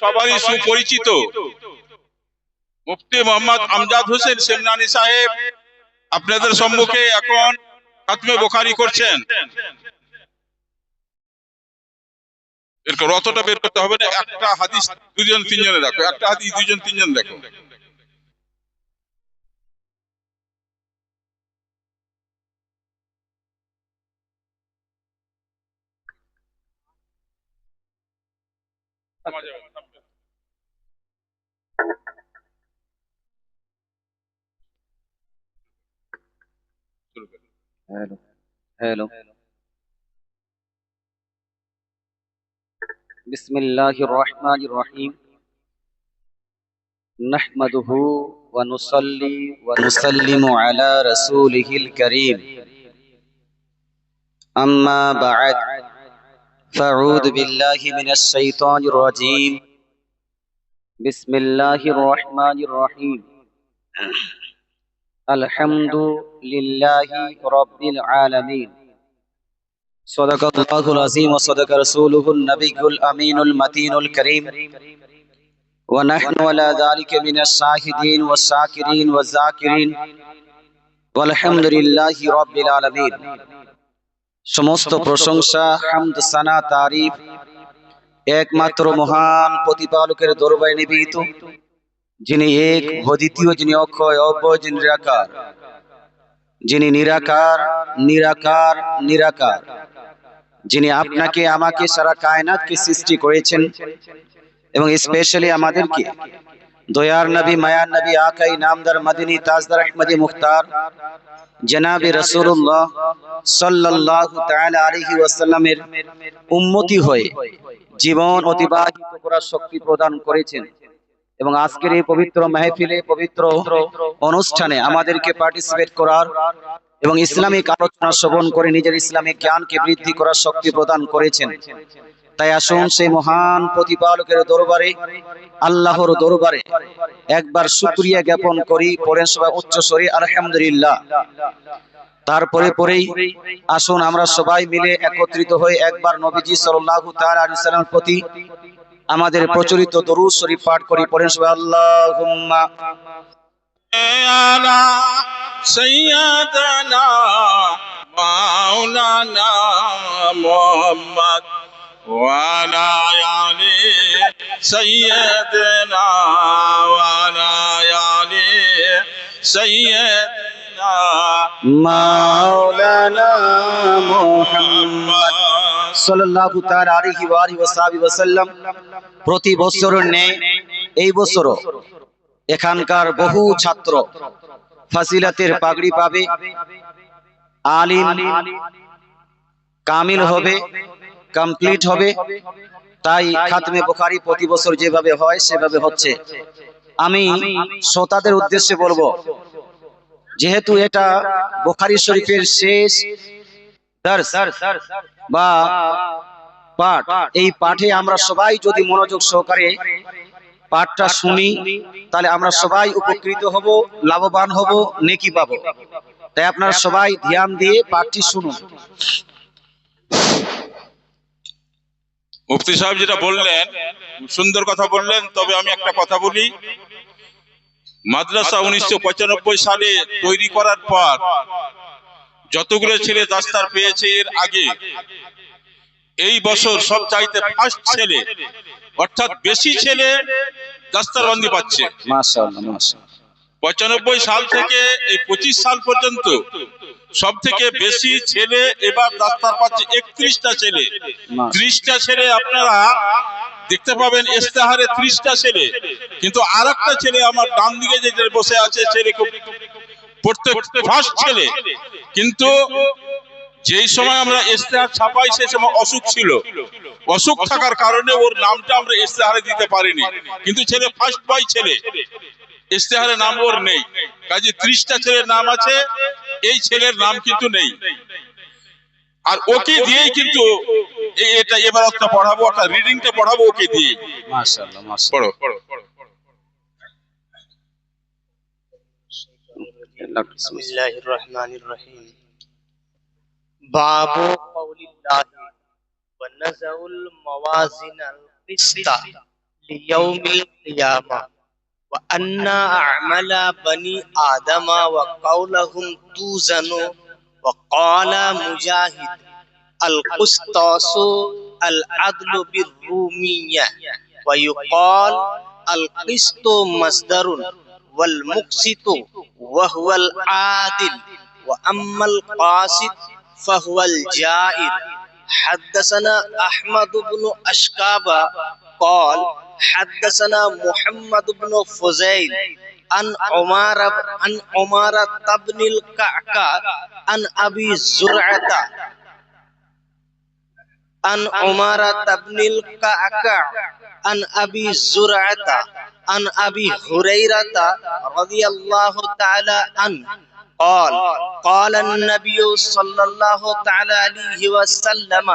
সবারই সুপরিচিত। মুফতি মোহাম্মদ আমজাদ হোসেন সেমনানি সাহেব আপনাদের সম্মুখে এখন খাতমে বোখারি করছেন। এরকম রতটা বের করতে হবে না, একটা হাদিস দুজন তিনজনে দেখো, একটা হাদিস দুজন তিনজন দেখো। هالو. هالو. بسم الله الرحمن الرحيم. نحمده ونصلي ونسلم على رسوله الكريم. أما بعد فأعوذ بالله من الشيطان الرجيم. بسم الله الرحمن الرحيم. الحمد لله رب العالمين صدق الله العظيم وصدق رسوله النبي الأمين المتين الكريم ونحن على ذلك من الشاهدين والشاكرين والذاكرين والحمد لله رب العالمين সমস্ত প্রশংসা হামদ সানা তারিফ একমাত্র মহান প্রতিপালকের দরবারে নিবেদিত যিনি এক অদ্বিতীয় যিনি অক্ষয়, অব্যয়, যিনি নিরাকার। যিনি নিরাকার নিরাকার নিরাকার। যিনি আপনাকে, আমাকে সারা কায়নাতকে সৃষ্টি করেছেন এবং স্পেশালি আমাদেরকে। দয়ার নবী, মায়ার নবী, আকাই, নামদার মদিনী, তাজদার আহমদী মুখতার, জনাবি রসুল্লাহ সাল্লাল্লাহু তাআলা আলাইহি ওয়াসাল্লামের উম্মতি হয়ে জীবন অতিবাহিত করার শক্তি প্রদান করেছেন। এবং আজকের এই পবিত্র মেহফিলে, পবিত্র অনুষ্ঠানে আমাদেরকে পার্টিসিপেট করার এবং ইসলামিক আলোচনা শ্রবণ করে নিজের ইসলামিক জ্ঞানকে বৃদ্ধি করার শক্তি প্রদান করেছেন। তাই আসুন সেই মহান প্রতিপালকের দরবারে, আল্লাহর দরবারে একবার শুকরিয়া জ্ঞাপন করি, পড়েন সবাই উচ্চ স্বরে, আলহামদুলিল্লাহ। তারপরে পরেই আসুন আমরা সবাই মিলে একত্রিত হয়ে একবার নবীজি সাল্লাল্লাহু তাআলা আলাইহি সাল্লামের প্রতি আমাদের প্রচলিত দরুদ শরীফ পাঠ করি পড়েন সবাই আল্লাহুম্মা على سيدنا مولانا محمد وعلى آل سيدنا وعلى آل سيدنا মাওলানা মুহাম্মদ সাল্লাল্লাহু তাআলা আলাইহি ওয়া আলিহি প্রতি বছরের ন্যায় এই বছরও এখানকার বহু ছাত্র ফাজিলাতের পাগড়ি পাবে, আলিম, কামিল হবে কমপ্লিট হবে। তাই খাতমে বুখারী প্রতি বছর যেভাবে হয়, সেভাবে হচ্ছে। আমি শ্রোতাদের উদ্দেশ্যে বলব, যেহেতু এটা বুখারী শরীফের শেষ বা পাঠ। এই পাঠে আমরা সবাই যদি মনোযোগ সহকারে পাঠটা শুনি, তাহলে আমরা সবাই উপকৃত হব, লাভবান হব, নেকি পাবো। তাই আপনারা সবাই ধ্যান দিয়ে পাঠটি শুনুন। মুফতি সাহেব যেটা বললেন, সুন্দর কথা বললেন, তবে আমি একটা কথা বলি। মাদ্রাসা উনিশশো পঁচানব্বই সালে তৈরি করার পর যতগুলো ছেলে দাস্তার পেয়েছে এর আগে এই বছর সব চাইতে ফার্স্ট ছেলে অর্থাৎ বেশি ছেলে দাস্তার বন্দি পাচ্ছে পঁচানব্বই সাল থেকে এই পঁচিশ সাল পর্যন্ত সব থেকে বেশি ছেলে এবার দাস্তার পাচ্ছে একত্রিশটা ছেলে। ত্রিশটা ছেলে আপনারা দেখতে পাবেন ইস্তেহারে ত্রিশটা ছেলে। কিন্তু আর ছেলে আমার ডান দিকে যে বসে আছে ছেলে খুব পড়তে ফার্স্ট ছেলে। কিন্তু যেই সময় আমরা ইস্তেহার ছাপাই সে সময় অসুখ ছিল। অসুখ থাকার কারণে ওর নামটা আমরা ইস্তেহারে দিতে পারিনি। কিন্তু ছেলে ফার্স্ট বয় ছেলে। ইস্তেহারে নাম ওর নেই। কাজে ত্রিশটা ছেলের নাম আছে এই ছেলের নাম কিন্তু নেই। আর ওকে দিয়েই কিন্তু এটা এবার একটা পড়াবো একটা রিডিংটা পড়াবো ওকে দিয়ে। মাশাআল্লাহ মাশাআল্লাহ। পড়ো। بسم الله الرحمن الرحيم. باب قول الله ونزع الموازين القسط ليوم القيامة. وأن أعمال بني آدم وقولهم توزن. وقال مجاهد القسطاس العدل بالرومية. ويقال القسط مصدر والمقسط وهو العادل وأما القاسط فهو الجائر حدثنا أحمد بن أشكاب قال حدثنا محمد بن فزيل عن عمر عن عمارة بن الكعكاء عن أبي زرعة عن عمارة بن الكعكاء عن أبي زرعة عن أبي هريرة رضي الله تعالى عنه قال قال النبي صلى الله تعالى عليه وسلم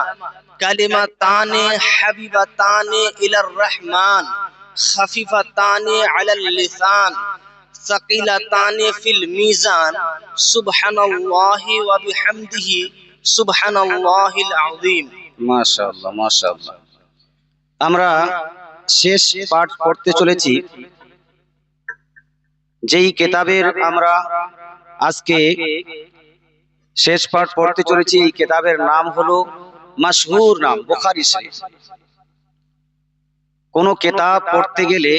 كلمتان حبيبتان إلى الرحمن خفيفتان على اللسان ثقيلتان في الميزان سبحان الله وبحمده سبحان الله العظيم মাশাআল্লাহ মাশাআল্লাহ আমরা শেষ পাঠ পড়তে চলেছি। যেই কেতাবের আমরা আজকে শেষ পাঠ পড়তে চলেছি, এই কেতাবের নাম হলো মাশহুর নাম, বুখারী শরীফ। কোন কেতাব পড়তে গেলে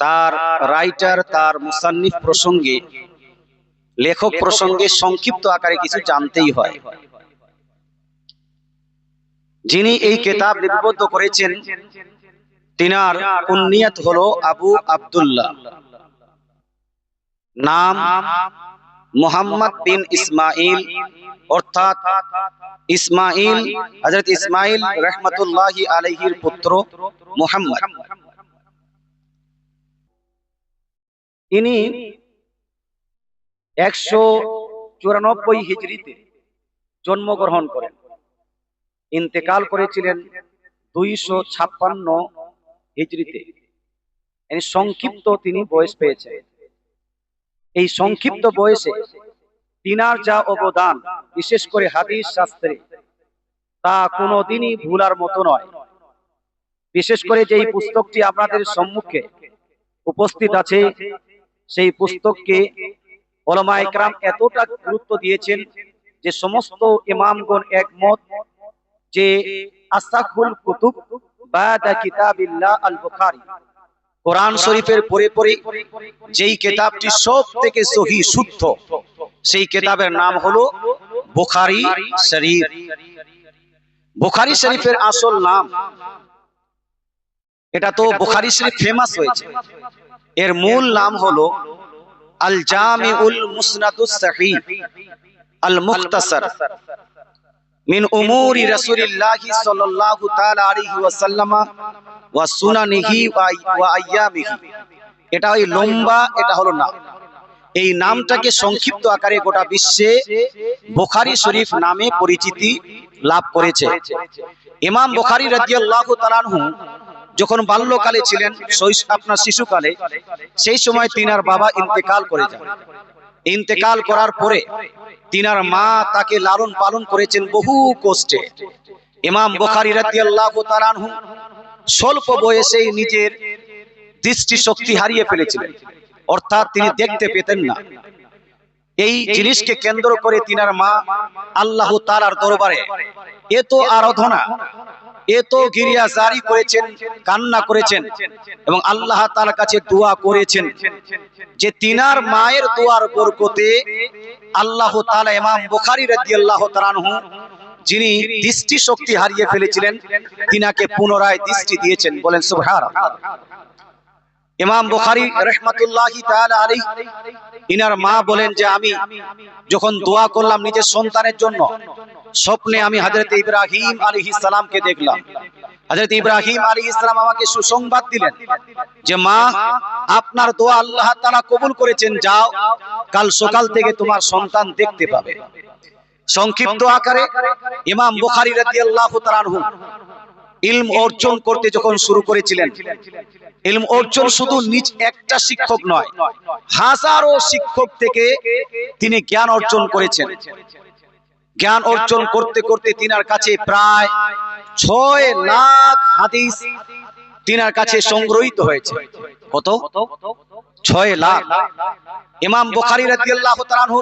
তার রাইটার, তার মুসান্নিফ প্রসঙ্গে, লেখক প্রসঙ্গে সংক্ষিপ্ত আকারে কিছু জানতেই হয়। যিনি এই কেতাব লিপিবদ্ধ করেছেন তিনার কুন্নিয়ত হলো আবু আব্দুল্লাহ। নাম মোহাম্মদ বিন ইসমাইল অর্থাৎ ইসমাইল হযরত ইসমাইল রহমতুল্লাহি আলাইহির পুত্র মুহাম্মদ। ইনি একশো চুরানব্বই হিজরিতে জন্মগ্রহণ করেন। ইন্তেকাল করেছিলেন দুইশো ছাপ্পান্ন হিজড়িতে। সংক্ষিপ্ত তিনি বয়স পেয়েছেন। এই সংক্ষিপ্ত বয়সে তিনার যা অবদান, বিশেষ করে হাদিস শাস্ত্রে, তা কোনোদিনই ভুলার মতো নয়। বিশেষ করে যেই পুস্তকটি আপনাদের সম্মুখে উপস্থিত আছে, সেই পুস্তককে ওলামা ইকরাম এতটা গুরুত্ব দিয়েছেন যে সমস্ত ইমামগণ একমত যে আসাকুল কুতুব বাদা কিতাবিল্লাহ আল বুখারী কোরআন শরীফের পরে পরে যেই কিতাবটি সব থেকে সহি, শুদ্ধ, সেই কিতাবের নাম হলো বুখারী শরীফ। বুখারী শরীফের আসল নাম, এটা তো বুখারী শরীফ ফেমাস হয়েছে। এর মূল নাম হলো আল জামিউল মুসনাদুস সহিহ আল মুখতাসার মিন উমুরি রাসূলিল্লাহি সাল্লাল্লাহু তাআলা আলাইহি ওয়াসাল্লাম ওয়া সুনানিহি ওয়া আইয়ামিহি। এটা ওই লম্বা, এটা হলো নাম। এই নামটাকে সংক্ষিপ্ত আকারে গোটা বিশ্বে বুখারী শরীফ নামে পরিচিতি লাভ করেছে। ইমাম বুখারী রাদিয়াল্লাহু তাআলা যখন বাল্যকালে ছিলেন শৈশ- আপনার শিশুকালে, সেই সময় তিনার বাবা ইন্তেকাল করে যান। ইন্তেকাল করার পরে তিনার মা তাকে লালন পালন করেছেন বহু কষ্টে। ইমাম বুখারী রাদিয়াল্লাহু তাআলা আনহু স্বল্প বয়সেই নিজের দৃষ্টি শক্তি হারিয়ে ফেলেছিলেন। অর্থাৎ তিনি দেখতে পেতেন না। এই জিনিসকে কেন্দ্র করে তিনার মা আল্লাহ তাআলার দরবারে এত আরাধনা। এত গিরিয়া জারি করেছেন, কান্না করেছেন এবং আল্লাহ তার কাছে দোয়া করেছেন যে তিনার মায়ের দোয়ার বরকতে আল্লাহ তাআলা ইমাম বুখারী রাদিয়াল্লাহু তাআলা আনহু যিনি দৃষ্টি শক্তি হারিয়ে ফেলেছিলেন, তিনাকে পুনরায় দৃষ্টি দিয়েছেন। বলেন, সুবহানাল্লাহ। ইমাম বুখারী রাহমাতুল্লাহি আলাইহি ইনার মা বলেন যে, আমি যখন দোয়া করলাম নিজের সন্তানের জন্য স্বপ্নে আমি হযরত ইব্রাহিম আলাইহিস সালামকে দেখলাম। হযরত ইব্রাহিম আলাইহিস সালাম আমাকে সুসংবাদ দিলেন যে, মা, আপনার দোয়া আল্লাহ তাআলা কবুল করেছেন, যাও, কাল সকাল থেকে তোমার সন্তান দেখতে পাবে। সংক্ষিপ্ত আকারে ইমাম বুখারী রাদিয়াল্লাহু তাআলা আনহু ইলম অর্জন করতে যখন শুরু করেছিলেন, ইলম অর্জন শুধু নিজ একটা শিক্ষক নয়, হাজারো শিক্ষক থেকে তিনি জ্ঞান অর্জন করেছেন। জ্ঞান অর্জন করতে করতে তিনার কাছে প্রায় ছয় লাখ হাদিস তিনার কাছে সংগ্রহীত হয়েছে কত ছয় লাখ ইমাম বুখারী রাদিয়াল্লাহু তাআলা আনহু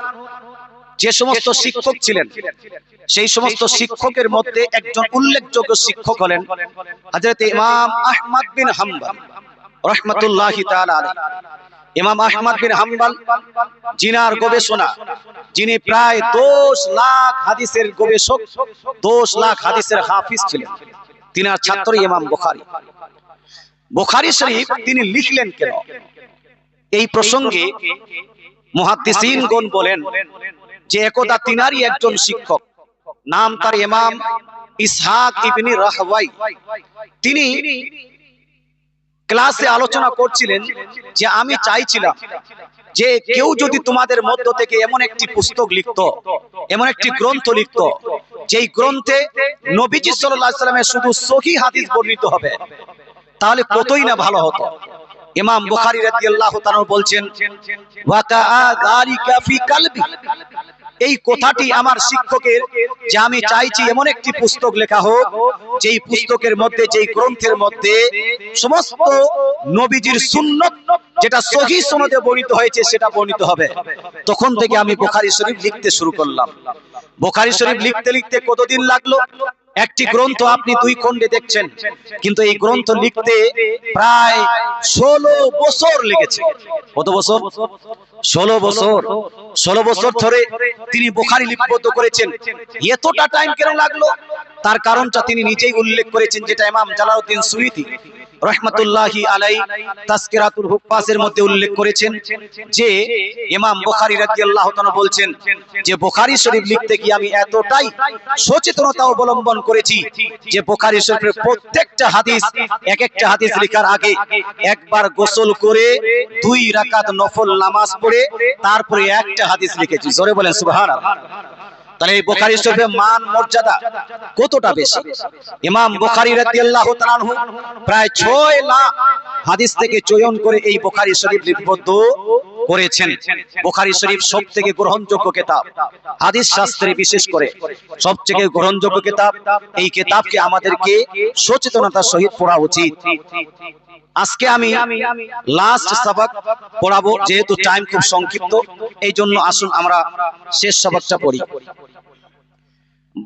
যে সমস্ত শিক্ষক ছিলেন সেই সমস্ত শিক্ষকের মধ্যে একজন উল্লেখযোগ্য শিক্ষক হলেন হযরত ইমাম আহমদ বিন হাম্বল রহমাতুল্লাহি তাআলা আলাইহি ইমাম আহমদ বিন হাম্বল, জিনার গবেষণা, যিনি প্রায় দশ লাখ হাদিসের গবেষক, দশ লাখ হাদিসের হাফিজ ছিলেন। ছাত্র ইমাম শরীফ তিনি লিখলেন কেন? এই প্রসঙ্গে মুহাদ্দিসিনগণ বলেন যে একদা তিনারই একজন শিক্ষক, নাম তার ইমাম ইসহাক ইবনি রাহওয়াই। তিনি ক্লাসে আলোচনা করছিলেন যে আমি চাইছিলাম যে কেউ যদি তোমাদের মধ্য থেকে এমন একটি পুস্তক লিখত, এমন একটি গ্রন্থ লিখত, যেই গ্রন্থে নবীজি সাল্লাল্লাহু সাল্লামের শুধু সহি হাদিস বর্ণিত হবে, তাহলে কতই না ভালো হতো? ইমাম বুখারী রাদিয়াল্লাহু তাআলা বলছেন এই কথাটি আমার শিক্ষকের যে আমি চাইছি এমন একটি পুস্তক লেখা হোক, যেই পুস্তকের মধ্যে, যেই গ্রন্থের মধ্যে সমস্ত নবীজির সুন্নত যেটা সহি সনদে বর্ণিত হয়েছে সেটা বর্ণিত হবে। তখন থেকে আমি বোখারি শরীফ লিখতে শুরু করলাম। বোখারি শরীফ লিখতে লিখতে কতদিন লাগল? একটি গ্রন্থ আপনি দুই খণ্ডে দেখছেন, কিন্তু এই গ্রন্থ লিখতে প্রায় ষোলো বছর লেগেছে। কত বছর? ষোলো বছর। ষোলো বছর ধরে তিনি বোখারি লিপিবদ্ধ করেছেন। এতটা টাইম কেন লাগল? তার কারণটা তিনি নিজেই উল্লেখ করেছেন, যেটা ইমাম জালাউদ্দিন সুইতি। রহমতুল্লাহি আলাই তাসকিরাতুল হুফাজের মধ্যে উল্লেখ করেছেন যে ইমাম বুখারী রাদিয়াল্লাহু তাআলা বলছেন যে বুখারী শরীফ লিখতে গিয়ে আমি এতটাই সচেতনতা অবলম্বন করেছি যে বুখারী শরীফের প্রত্যেকটা হাদিস এক একটা হাদিস লেখার আগে একবার গোসল করে দুই রাকাত নফল নামাজ পড়ে তারপরে একটা হাদিস লিখেছি। জোরে বলেন সুবহানাল্লাহ। তাহলে এই বোখারি শরীফের মান মর্যাদা কতটা বেশি? ইমাম বোখারি রাদিয়াল্লাহু তাআলা প্রায় 6 লাখ হাদিস থেকে চয়ন করে এই বোখারি শরীফ লিপিবদ্ধ। করেছেন। বুখারী শরীফ সব থেকে গ্রহণযোগ্য কেতাব। হাদিস শাস্ত্রে বিশেষ করে সবথেকে গ্রহণযোগ্য কেতাব, এই কেতাবকে আমাদেরকে সচেতনতার সহিত পড়া উচিত। আজকে আমি লাস্ট সবক পড়াবো, যেহেতু টাইম খুব সংক্ষিপ্ত এই জন্য আসুন আমরা শেষ সবকটা পড়ি।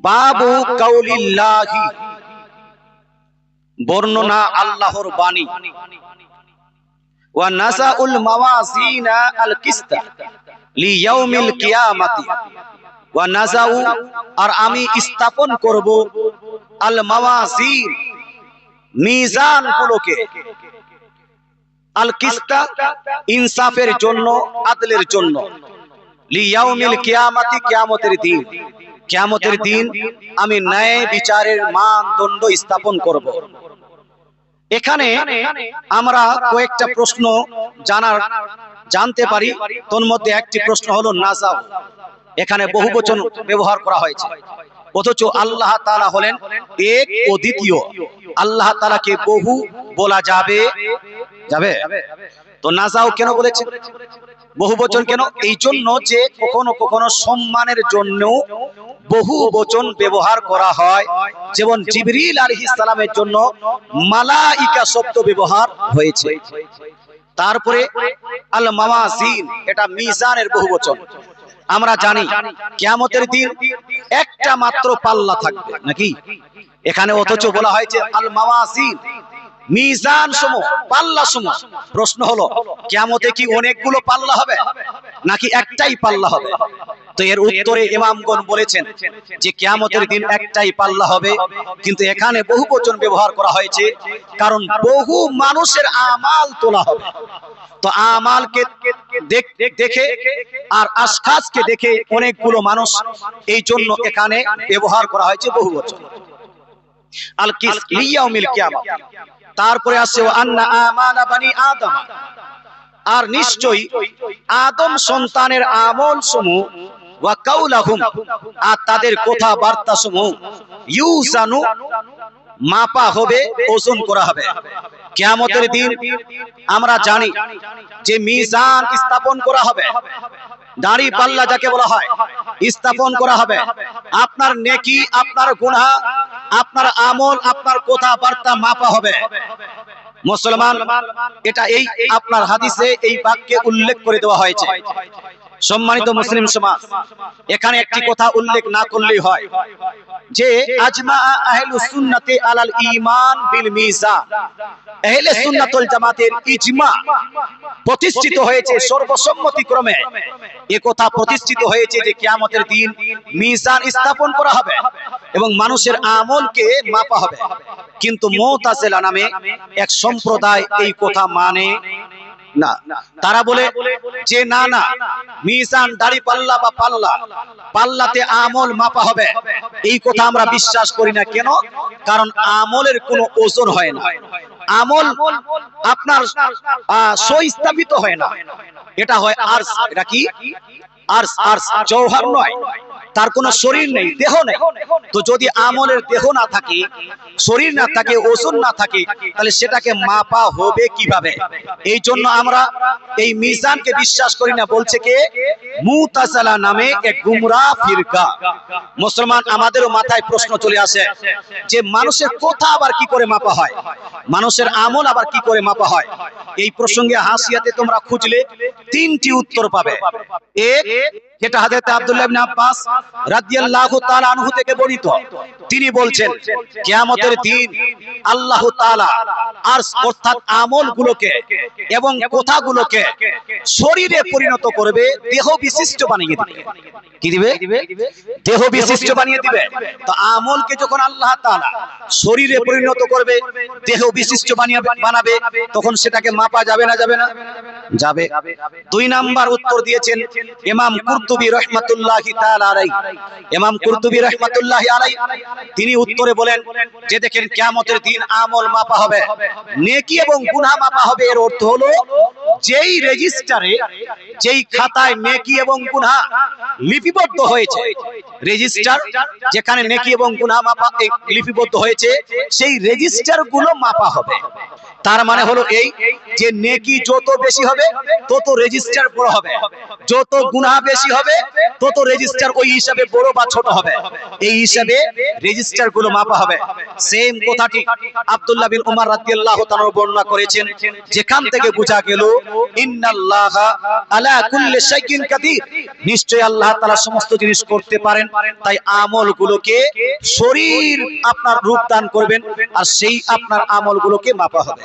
বাবু কাউলিল্লাহি, বর্ণনা আল্লাহর বাণী। ওয়া নাসাউল মাওয়াজিনা আল কিস্তা লিয়াউমিল কিয়ামাতি। ওয়া নাজাউ আর আমি স্থাপন করব আল মাওয়াজিন মিজান গুলোকে আল ইনসাফের জন্য, আদলের জন্য। লিয়াউমিল কিয়ামাতি, কিয়ামতের দিন। কিয়ামতের দিন আমি ন্যায় বিচারের মানদণ্ড স্থাপন করব। এখানে আমরা কয়েকটা প্রশ্ন জানার, জানতে পারি। তোর মধ্যে একটি প্রশ্ন হলো নাজাও এখানে বহু বচন ব্যবহার করা হয়েছে। অথচ আল্লাহ তালা হলেন এক ও দ্বিতীয়। আল্লাহ তালাকে বহু বলা যাবে। যাবে? তো নাজাও কেন বলেছে? বহু বচন কেন? এই জন্য যে কখনো কখনো সম্মানের জন্য বহু বচন ব্যবহার করা হয়। যেমন জিবরিল আলাইহিস সালামের জন্য মালাইকা শব্দ ব্যবহার হয়েছে। তারপরে আল মাওয়াজিন এটা মিজানের বহু বচন। আমরা জানি, কিয়ামতের দিন একটা মাত্র পাল্লা থাকবে, নাকি? এখানে অথচ বলা হয়েছে আল মাওয়াজিন মিজান সমূহ, পাল্লা সমূহ। প্রশ্ন হলো, কিয়ামতে কি অনেকগুলো পাল্লা হবে? নাকি একটাই পাল্লা হবে? তো এর উত্তরে ইমামগণ বলেছেন যে কিয়ামতের দিন একটাই পাল্লা হবে, কিন্তু এখানে বহু বচন ব্যবহার করা হয়েছে, কারণ বহু মানুষের আমাল তোলা হবে। তো আমালকে দেখে আর আশখাসকে দেখে অনেকগুলো মানুষ এই জন্য এখানে ব্যবহার করা হয়েছে বহু বচন। আল কিস লিয়াউমিল কিয়ামত তারপরে আছে আর নিশ্চয়ই আদম সন্তানের আমল সমূহ ওয়া আর তাদের কথা বার্তা সমূহ ইউজানু, মাপা হবে, ওজন করা হবে। কিয়ামতের দিন আমরা জানি যে মিজান স্থাপন করা হবে। দাড়ি পাল্লা যাকে বলা হয়, স্থাপন করা হবে। আপনার নেকি, আপনার গুণা আপনার আমল, আপনার কথাবার্তা মাপা হবে। মুসলমান, এটা এই আপনার হাদিসে এই বাক্যে উল্লেখ করে দেওয়া হয়েছে। সম্মানিত মুসলিম সমাজ, এখানে একটি কথা উল্লেখ না করলেই হয়। যে আজমা আহলু সুন্নাতে আলাল ঈমান বিল মিজান। আহলে সুন্নাতুল জামাতের ইজমা প্রতিষ্ঠিত হয়েছে সর্বসম্মতিক্রমে। এ কথা প্রতিষ্ঠিত হয়েছে যে কিয়ামতের দিন মিজান স্থাপন করা হবে এবং মানুষের আমলকে মাপা হবে। কিন্তু মুতাজিলা নামে এক সম্প্রদায় এই কথা মানে না। তারা বলে যে না না মিজান দাড়ি পাল্লা বা পাল্লা পাল্লাতে আমল মাপা হবে। এই কথা আমরা বিশ্বাস করি না কেন? কারণ আমলের কোনো ওজন হয় না। আমল আপনার আহ, সুস্থাপিত হয় না। এটা হয় আর্স। এটা কি? আর্স। আর্স। জৌহার নয়। তার কোনো শরীর নেই, দেহ নেই। তো যদি আমলের দেহ না থাকে, শরীর না থাকে, ওজন না থাকে, তাহলে সেটাকে মাপা হবে কীভাবে? এই জন্য আমরা এই মিজানকে বিশ্বাস করি না, বলছে কে? মুতাসালা নামে এক গুমরা ফিরকা। মুসলমান, আমাদেরও মাথায় প্রশ্ন চলে আসে যে মানুষের কথা আবার কি করে মাপা হয়? মানুষের আমল আবার কি করে মাপা হয়? এই প্রসঙ্গে হাসিয়াতে তোমরা খুঁজলে তিনটি উত্তর পাবে। এক যেটা হাজরত আব্দুল্লাহ ইবনে আব্বাস রাদিয়াল্লাহু তাআলা আনহু থেকে বর্ণিত। তিনি বলছেন, কিয়ামতের দিন আল্লাহ তাআলা আরশ অর্থাৎ আমলগুলোকে এবং কথাগুলোকে শরীরে পরিণত করবে, দেহ বিশিষ্ট বানিয়ে দিবে। কি দিবে? দেহ বিশিষ্ট বানিয়ে দিবে। তো আমলকে যখন আল্লাহ তাআলা শরীরে পরিণত করবে, দেহ বিশিষ্ট বানিয়ে বানাবে, তখন সেটাকে মাপা যাবে না যাবে না? যাবে। দুই নাম্বার উত্তর দিয়েছেন ইমাম কুরতুবী রহমাতুল্লাহি তাআলা আলাইহি। ইমাম কুরতুবী রহমাতুল্লাহি আলাইহি, তিনি উত্তরে বলেন যে দেখেন কিয়ামতের দিন আমল মাপা হবে, নেকি এবং গুনাহ মাপা হবে। এর অর্থ হলো, যেই রেজিস্টারে, যেই খাতায় নেকি এবং গুনাহ লিপিবদ্ধ হয়েছে, রেজিস্টার যেখানে নেকি এবং গুনাহ মাপা লিপিবদ্ধ হয়েছে, সেই রেজিস্টারগুলো মাপা হবে। তার মানে হলো এই যে নেকি যত বেশি হবে, তত রেজিস্টার বড় হবে। যত গুনাহ বেশি হবে, তত রেজিস্টার ওই হিসাবে বড় বা ছোট হবে। এই হিসাবে রেজিস্টারগুলো মাপা হবে। সেম কথাটি আব্দুল্লাহ বিন উমর রাদিয়াল্লাহু তাআলা বর্ণনা করেছেন, যেখান থেকে বোঝা গেল, ইন্নাল্লাহা আলা কুল্লি শাইইন কাদির। নিশ্চয়ই আল্লাহ তাআলা সমস্ত জিনিস করতে পারেন, তাই আমলগুলোকে শরীর আপনার রূপ দান করবেন, আর সেই আপনার আমলগুলোকে মাপা হবে।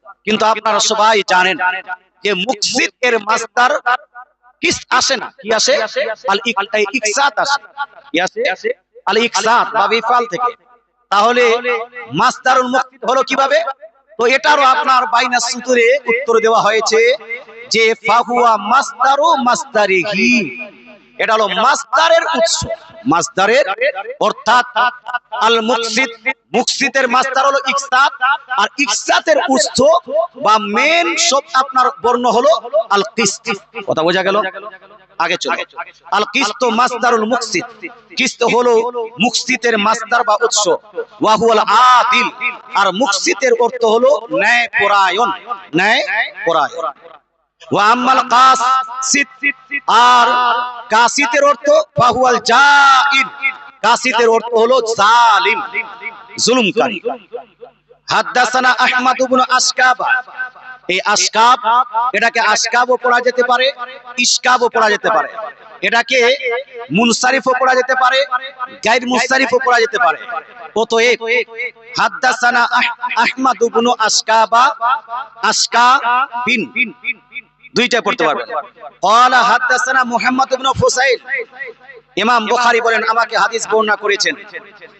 কিন্তু আপনারা সবাই জানেন যে মুকসিদ এর মাসদার কিস আসে না? কি আসে? আল ইক- ইকসাত আসে। কি আসে? আল ইকসাত বা বিফাল থেকে। তাহলে মাসদারুল মুকসিদ হলো কীভাবে? তো এটারও আপনার বাইনা সূত্রে উত্তর দেওয়া হয়েছে যে ফাহুয়া মাসদারু মাসদারিহি এটা হলো মাসদারের উৎস। মাসদারের অর্থাৎ আল মুকসিদ মুকসিদের মাসদার হলো ইকসাত আর ইকসাতের উৎস বা মেন সব আপনার বর্ণ হলো আল কিস্ত কথা বোঝা গেল? আগে চলো। আল কিস্ত মাসদারুল মুকসিদ কিস্ত হলো মুকসিদের মাসদার বা উৎস। ওয়া হুয়াল আদিল। আর মুকসিদের অর্থ হলো ন্যায় পরায়ণ। ন্যায় পরায়ণ। ওয়া আম্মাল আর কাসিতের অর্থ ফাহুয়াল জাইদ কাসিতের অর্থ হলো জালিম, জুলুমকারী। হাদ্দাসানা আহমদ ইবনে আসকাবা। এই আসকাব, এটাকে আসকাবও পড়া যেতে পারে, ইসকাবও পড়া যেতে পারে। এটাকে মুনসারিফও পড়া যেতে পারে গায়র মুনসারিফও পড়া যেতে পারে। অতএব, হাদ্দাসানা আহমদ ইবনে আসকাবা, আসকা বিন দুইটা পড়তে পারবে ক্বালা হাদ্দাসানা মুহাম্মদ ইবনে ফুসাইল। ইমাম বুখারি বলেন আমাকে হাদিস বর্ণনা করেছেন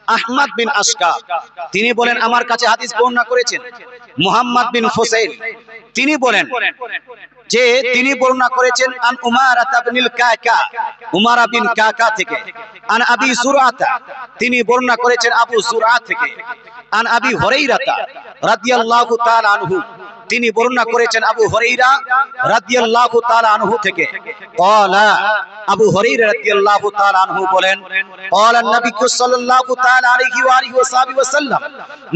আহমদ বিন আসকা তিনি বলেন আমার কাছে হাদিস বর্ণনা করেছেন। মুহাম্মদ বিন ফুসাইল তিনি বলেন যে তিনি বর্ণনা করেছেন, আন উমারা তাবনিল কাকা, উমারা বিন কাকা থেকে। আন আবি সুরাতা, তিনি বর্ণনা করেছেন আবু সুরা থেকে। আন আবি হরাইরাতা, রাদিয়াল্লাহু তাআলা আনহু, তিনি বর্ণনা করেছেন আবু হরাইরা রাদিয়াল্লাহু তাআলা আনহু থেকে। ক্বালা, আবু হরাইরা রাদিয়াল্লাহু তাআলা আনহু বলেন, ক্বালা নবী সাল্লাল্লাহু তাআলা আলাইহি ওয়া আলিহি ওয়া সাল্লাম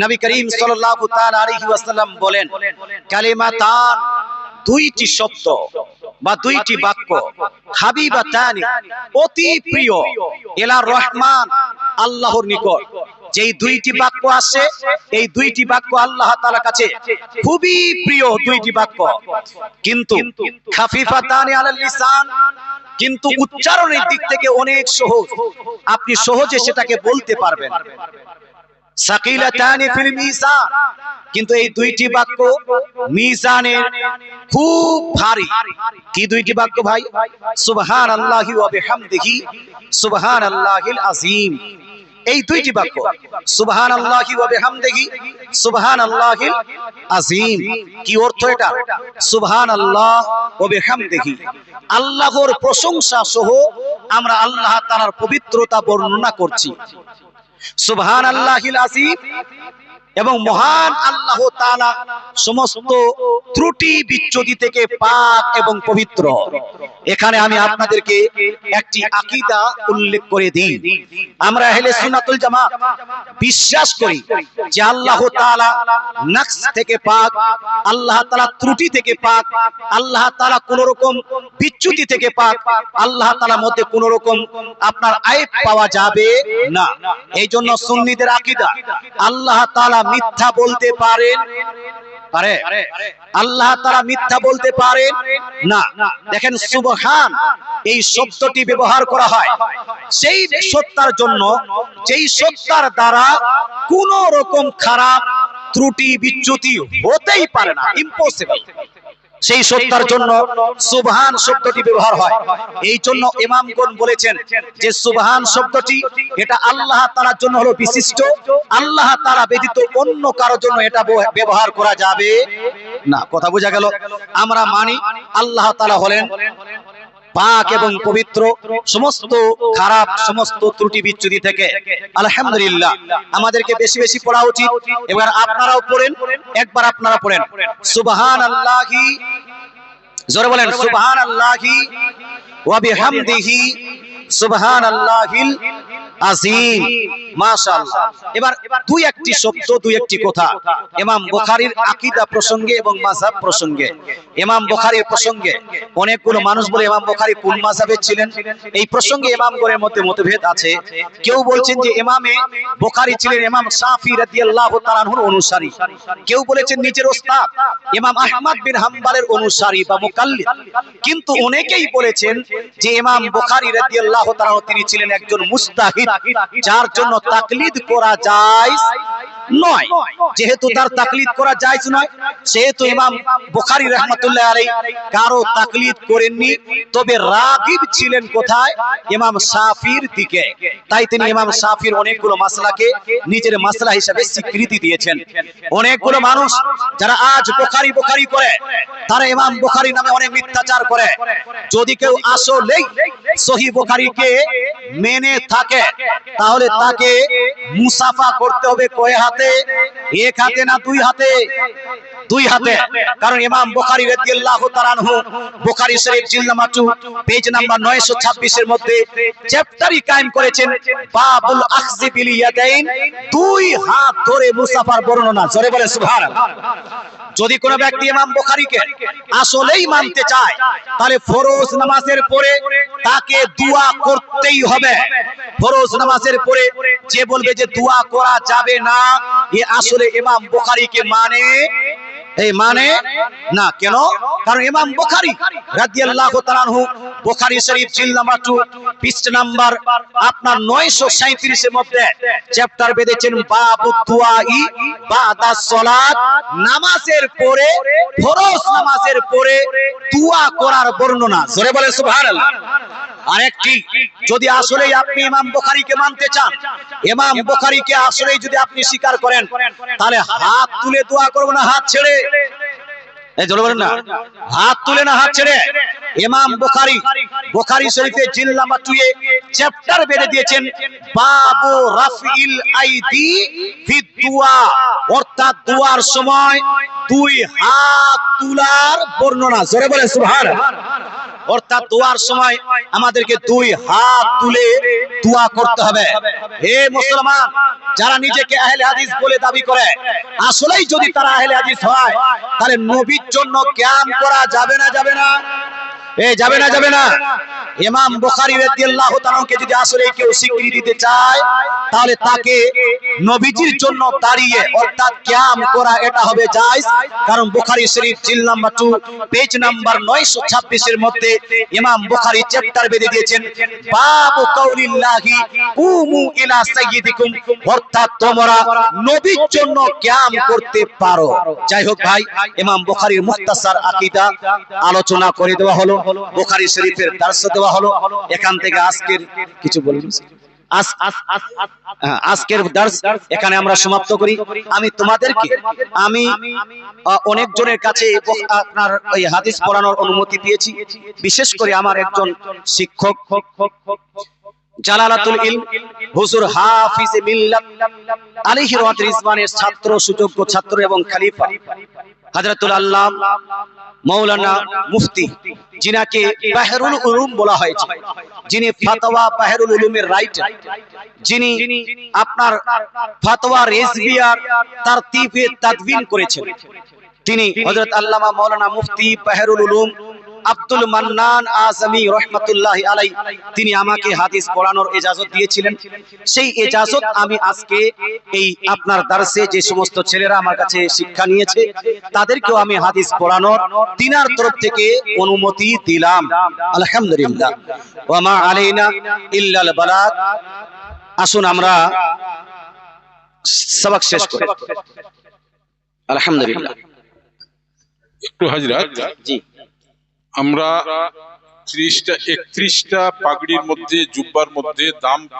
নবী করিম সাল্লাল্লাহু তাআলা আলাইহি ওয়াসাল্লাম বলেন, কালিমাতান দুইটি শব্দ বা দুইটি বাক্য হাবিবাতানি অতি প্রিয় এলা রহমান আল্লাহর নিকট। যেই দুইটি বাক্য আসে এই দুইটি বাক্য আল্লাহ তাআলার কাছে খুবই প্রিয় দুইটি বাক্য। কিন্তু খাফিফাতানি আলাল লিসান, কিন্তু উচ্চারণের দিক থেকে অনেক সহজ। আপনি সহজে সেটাকে বলতে পারবেন। কিন্তু এই দুইটি বাক্য মিজানের খুব ভারী। কি দুইটি বাক্য ভাই? এই দুইটি বাক্য সুবহান আল্লাহি সুবহান আল্লাহিল কি অর্থ এটা? সুবহান আল্লাহ আল্লাহর প্রশংসা সহ আমরা আল্লাহ তাআলার পবিত্রতা বর্ণনা করছি। সুবহান আল্লাহিল আসিম এবং মহান আল্লাহ তাআলা সমস্ত ত্রুটি বিচ্যুতি থেকে পাক এবং পবিত্র। এখানে আমি আপনাদেরকে একটি আকীদা উল্লেখ করে দিই। আমরা আহলে সুন্নাতুল জামাত বিশ্বাস করি যে আল্লাহ তাআলা নকশ থেকে পাক, আল্লাহ তাআলা ত্রুটি থেকে পাক, আল্লাহ তালা কোন রকম বিচ্যুতি থেকে পাক, আল্লাহ তাআলার মধ্যে কোন রকম আপনার আয়েব পাওয়া যাবে না। এই জন্য সুন্নিদের আকিদা, আল্লাহ তাআলা মিথ্যা বলতে পারেন? পারে? আল্লাহ তারা মিথ্যা বলতে পারেন? না। দেখেন, সুবহান, এই শব্দটি ব্যবহার করা হয়। সেই সত্তার জন্য, যেই সত্তার দ্বারা কোন রকম খারাপ ত্রুটি বিচ্যুতি হতেই পারে না। ইম্পসিবল সেই সত্তার জন্য সুবহান শব্দটি ব্যবহার হয়। এই জন্য ইমামগণ বলেছেন যে সুবহান শব্দটি এটা আল্লাহ তাআলার জন্য হলো বিশিষ্ট। আল্লাহ তাআলা ব্যতীত অন্য কারোর জন্য এটা ব্যবহার করা যাবে না। কথা বোঝা গেল? আমরা মানি আল্লাহ তাআলা হলেন পাক এবং পবিত্র সমস্ত খারাপ সমস্ত ত্রুটি বিচ্যুতি থেকে। আলহামদুলিল্লাহ। আমাদেরকে বেশি বেশি পড়া উচিত। এবার আপনারাও পড়েন, একবার আপনারা পড়েন। সুবহান আল্লাহি জোরে বলেন সুবহান আল্লাহি ওয়া বিহামদিহি সুবহান আল্লাহিল আজিম, মাশাআল্লাহ। এবার দুই একটি শব্দ, দুই একটি কথা। প্রসঙ্গে এবং প্রসঙ্গে। প্রসঙ্গে অনেকগুলো মানুষ বলে ইমাম বুখারী কোন মাযহাবের ছিলেন? এই প্রসঙ্গে ইমামগণের মধ্যে মতভেদ আছে। কেউ বলছেন যে ইমামে বুখারী ছিলেন ইমাম শাফি রাদিয়াল্লাহু তাআলা আনহুর অনুসারী। কেউ বলেছেন নিজের ওস্তাদ ইমাম আহমদ বিন হাম্বলের অনুসারী বা মুকাল্লিদ। কিন্তু অনেকেই বলেছেন যে ইমাম বুখারী রাদিয়াল্লাহু তাআলা তিনি ছিলেন একজন মুস্তাহিদ। যার জন্য তাকলিদ করা যায়। নয়। যেহেতু তার তাকলিদ করা যায় নয়, সেহেতু ইমাম বুখারী রাহমাতুল্লাহ আলাইহি কারও তাকলিদ করেননি। তবে রাগিব ছিলেন কোথায়? ইমাম শাফির দিকে। তাই তিনি ইমাম শাফির অনেকগুলো মাসলাকে নিজের মাসলা হিসেবে স্বীকৃতি দিয়েছেন। অনেকগুলো মানুষ যারা আজ বুখারী বুখারী করে, তারা ইমাম বুখারী নামে অনেক মিথ্যাচার করে। যদি কেউ আসলেই সহি বুখারীকে মেনে থাকে, তাহলে তাকে মুসাফা করতে হবে কয় হাতে এক হাতে না দুই হাতে? দুই হাতে। কারণ ইমাম বুখারী রাদিয়াল্লাহু তাআলা আনহু, বুখারী শরীফ জিলদ নাম্বার 2 পেজ নাম্বার 926 এর মধ্যে চ্যাপ্টারই কায়েম করেছেন, বাবুল আখজি বিল ইয়াদাইন, দুই হাত ধরে মুসাফার বর্ণনা। জোরে বলে সুবহানাল্লাহ। যদি কোনো ব্যক্তি ইমাম বুখারীকে আসলেই মানতে চায়, তাহলে ফরজ নামাজের পরে তাকে দোয়া করতেই হবে। ফরজ নামাজের পরে যে বলবে যে দোয়া করা যাবে না এ আসলে ইমাম বোখারিকে মানে এই মানে? না, কেন? কারণ ইমাম বুখারী রাদিয়াল্লাহু তাআলা আনহু বুখারী শরীফ জিল নাম্বার 2 পৃষ্ঠা নাম্বার আপনার 937 এর মধ্যে চ্যাপ্টার বেঁধেছেন, বাবু দুআই বাদা সালাত নামাজের পরে, ফরজ নামাজের পরে দোয়া করার বর্ণনা। জোরে বলে সুবহানাল্লাহ। আরেকটি, যদি আসলেই আপনি ইমাম বুখারীকে মানতে চান, ইমাম বুখারীকে আসলেই যদি আপনি স্বীকার করেন, তাহলে হাত তুলে দোয়া করব না, হাত ছেড়ে? হাত তুলে না, হাত ছেড়ে। ইমাম বুখারী শরীফে জিল নাম্বার 2 এ চ্যাপ্টার দিয়েছেন, বাবু রাফিল আইদি ফি দুয়া। অর্থাৎ দুয়ার সময় দুই হাত তুলার বর্ণনা। জোরে বলে সুবহানাল্লাহ। অর্থাৎ দোয়ার সময় আমাদেরকে দুই হাত তুলে দোয়া করতে হবে। হে মুসলমান, যারা নিজেকে আহলে হাদিস বলে দাবি করে, আসলেই যদি তারা আহলে হাদিস হয়, তাহলে নবীর জন্য ক্যাম্প করা যাবে না যাবে না? এ, যাবে না যাবে না? ইমাম বুখারী রাদিয়াল্লাহু তাআলাকে যদি আসলে কেউ স্বীকৃতি দিতে চায়, তাহলে তাকে নবীজির জন্য দাঁড়িয়ে অর্থাৎ কিয়াম করা এটা হবে জায়েজ। কারণ বুখারী শরীফ জিল নাম্বার 2 পেজ নাম্বার 926 এর মধ্যে ইমাম বুখারী চ্যাপ্টার বেঁধে দিয়েছেন বাবু কাউলিল্লাহি কুমু ইলা সাইয়্যিদিকুম অর্থাৎ তোমরা নবীর জন্য কিয়াম করতে পারো। যাই হোক ভাই ইমাম বুখারীর মুখতাসার আকীদা আলোচনা করে দেওয়া হলো বুখারী শরীফের দার্স দেওয়া হলো এখান থেকে আজকের কিছু হ্যাঁ, আজকের দার্স এখানে আমরা সমাপ্ত করি। আমি তোমাদেরকে আমি অনেক জনের কাছে আপনার ওই হাদিস পড়ানোর অনুমতি পেয়েছি বিশেষ করে আমার একজন শিক্ষক, জালালাতুল ছাত্র, সুযোগ্য ছাত্র এবং খলিফা। হযরতুল আল্লাহ মৌলানা মুফতি, যিনাকে বাহরুল উলুম বলা হয়েছে, যিনি ফাতোয়া বাহরুল উলুমের রাইটার যিনি আপনার ফাতোয়া তার তিফে তাদবিন করেছেন। তিনি হজরত আল্লামা মৌলানা মুফতি বাহরুল উলুম আব্দুল মান্নান আজমি রহমতুল্লাহ আলাই তিনি আমাকে হাদিস পড়ানোর এজাজত দিয়েছিলেন। সেই এজাজত আমি আজকে এই আপনার দার্সে যে সমস্ত ছেলেরা আমার কাছে শিক্ষা নিয়েছে তাদেরকেও আমি হাদিস পড়ানোর তিনার তরফ থেকে অনুমতি দিলাম। আলহামদুলিল্লাহ। ওয়ামা আলাইনা ইল্লাল বালাগ। আসুন আমরা সবক শেষ করি। আলহামদুলিল্লাহ। একটু হাজরাত জি। আমরা ত্রিশটা একত্রিশটা পাগড়ির মধ্যে জুব্বার মধ্যে দাম